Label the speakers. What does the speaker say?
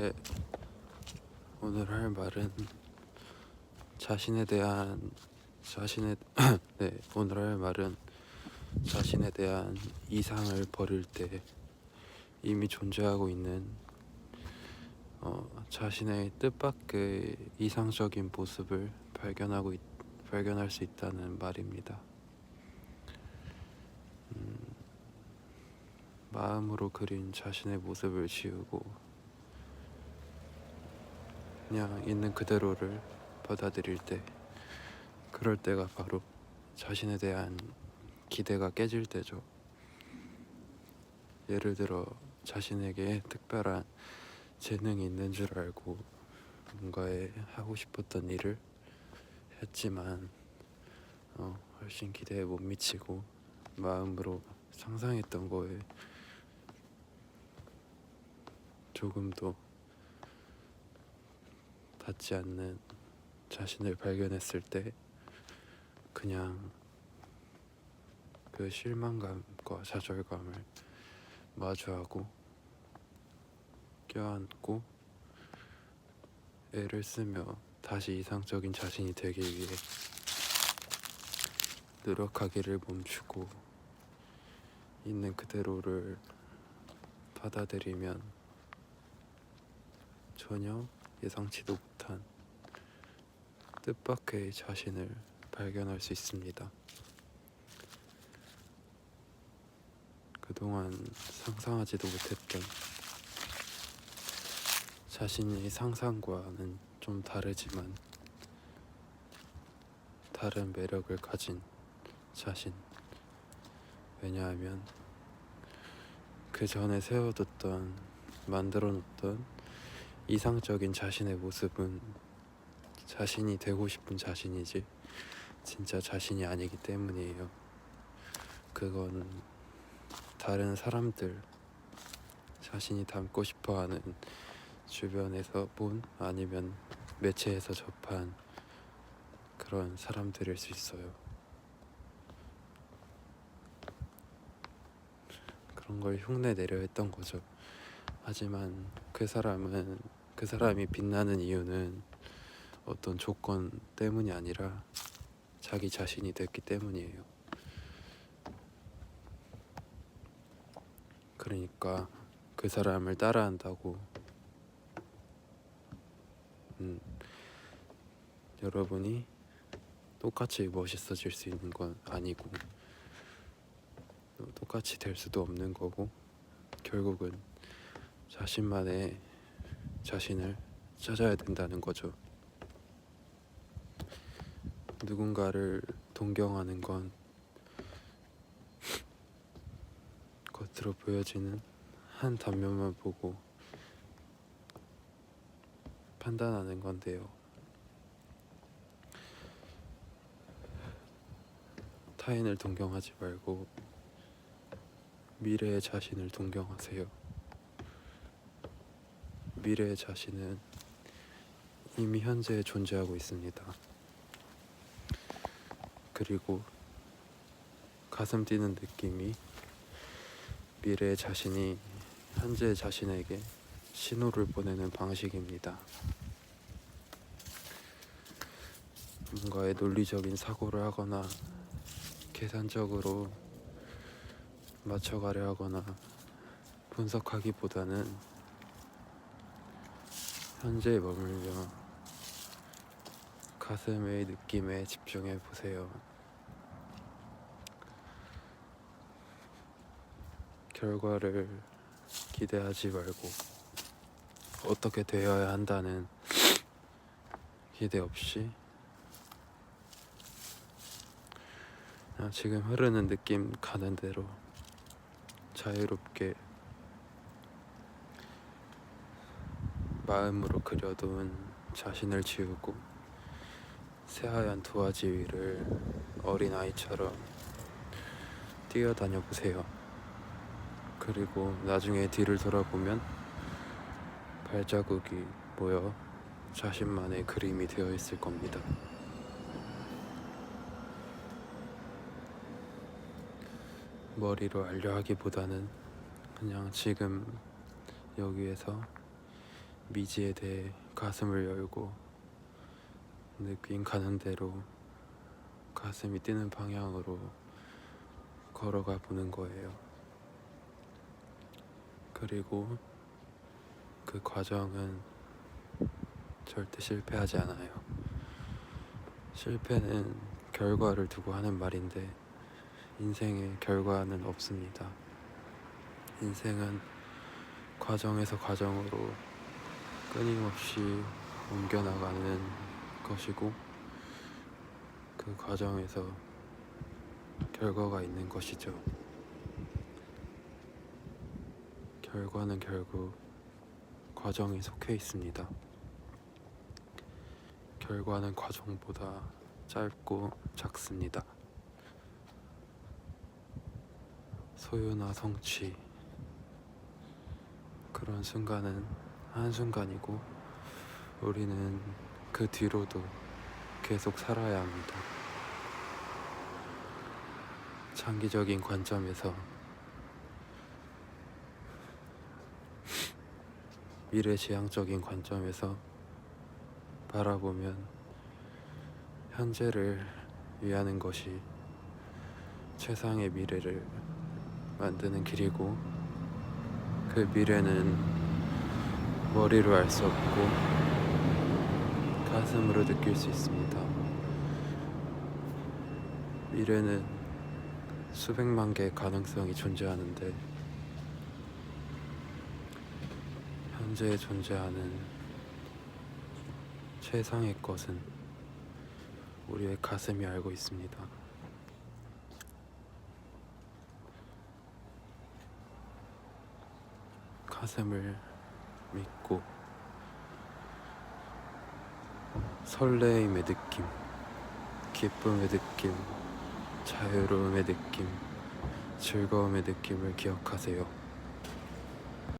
Speaker 1: 네, 오늘 할 말은 자신에 대한 자신의 네 오늘 할 말은 자신에 대한 이상을 버릴 때 이미 존재하고 있는 어, 자신의 뜻밖의 이상적인 모습을 발견하고 있, 발견할 수 있다는 말입니다. 음, 마음으로 그린 자신의 모습을 지우고 그냥 있는 그대로를 받아들일 때 그럴 때가 바로 자신에 대한 기대가 깨질 때죠. 예를 들어 자신에게 특별한 재능이 있는 줄 알고 뭔가에 하고 싶었던 일을 했지만 어, 훨씬 기대에 못 미치고 마음으로 상상했던 거에 조금도 닿지 않는 자신을 발견했을 때 그냥 그 실망감과 좌절감을 마주하고 껴안고 애를 쓰며 다시 이상적인 자신이 되기 위해 노력하기를 멈추고 있는 그대로를 받아들이면 전혀 예상치도 못한 뜻밖의 자신을 발견할 수 있습니다. 그동안 상상하지도 못했던 자신의 상상과는 좀 다르지만 다른 매력을 가진 자신. 왜냐하면 그 전에 세워뒀던 만들어 놓던 이상적인 자신의 모습은 자신이 되고 싶은 자신이지 진짜 자신이 아니기 때문이에요. 그건 다른 사람들 자신이 닮고 싶어 하는 주변에서 본 아니면 매체에서 접한 그런 사람들일 수 있어요. 그런 걸 흉내 내려 했던 거죠. 하지만 그 사람은 그 사람이 빛나는 이유는 어떤 조건 때문이 아니라 자기 자신이 됐기 때문이에요. 그러니까 그 사람을 따라한다고 음, 여러분이 똑같이 멋있어질 수 있는 건 아니고 또 똑같이 될 수도 없는 거고 결국은 자신만의 자신을 찾아야 된다는 거죠. 누군가를 동경하는 건 겉으로 보여지는 한 단면만 보고 판단하는 건데요. 타인을 동경하지 말고 미래의 자신을 동경하세요. 미래의 자신은 이미 현재에 존재하고 있습니다. 그리고 가슴 뛰는 느낌이 미래의 자신이 현재의 자신에게 신호를 보내는 방식입니다. 뭔가의 논리적인 사고를 하거나 계산적으로 맞춰가려 하거나 분석하기보다는 현재에 머물며 가슴의 느낌에 집중해 보세요. 결과를 기대하지 말고 어떻게 되어야 한다는 기대 없이 지금 흐르는 느낌 가는 대로 자유롭게 마음으로 그려둔 자신을 지우고 새하얀 도화지 위를 어린 아이처럼 뛰어다녀 보세요. 그리고 나중에 뒤를 돌아보면 발자국이 모여 자신만의 그림이 되어 있을 겁니다. 머리로 알려 하기보다는 그냥 지금 여기에서 미지에 대해 가슴을 열고 느낌 가는 대로 가슴이 뛰는 방향으로 걸어가 보는 거예요. 그리고 그 과정은 절대 실패하지 않아요. 실패는 결과를 두고 하는 말인데 인생에 결과는 없습니다. 인생은 과정에서 과정으로 끊임없이 옮겨나가는 것이고 그 과정에서 결과가 있는 것이죠. 결과는 결국 과정에 속해 있습니다. 결과는 과정보다 짧고 작습니다. 소유나 성취 그런 순간은 한순간이고 우리는 그 뒤로도 계속 살아야 합니다. 장기적인 관점에서 미래지향적인 관점에서 바라보면 현재를 위하는 것이 최상의 미래를 만드는 길이고 그 미래는 머리로 알 수 없고 가슴으로 느낄 수 있습니다. 미래는 수백만 개의 가능성이 존재하는데 현재에 존재하는 최상의 것은 우리의 가슴이 알고 있습니다. 가슴을 믿고 설레임의 느낌, 기쁨의 느낌, 자유로움의 느낌, 즐거움의 느낌을 기억하세요.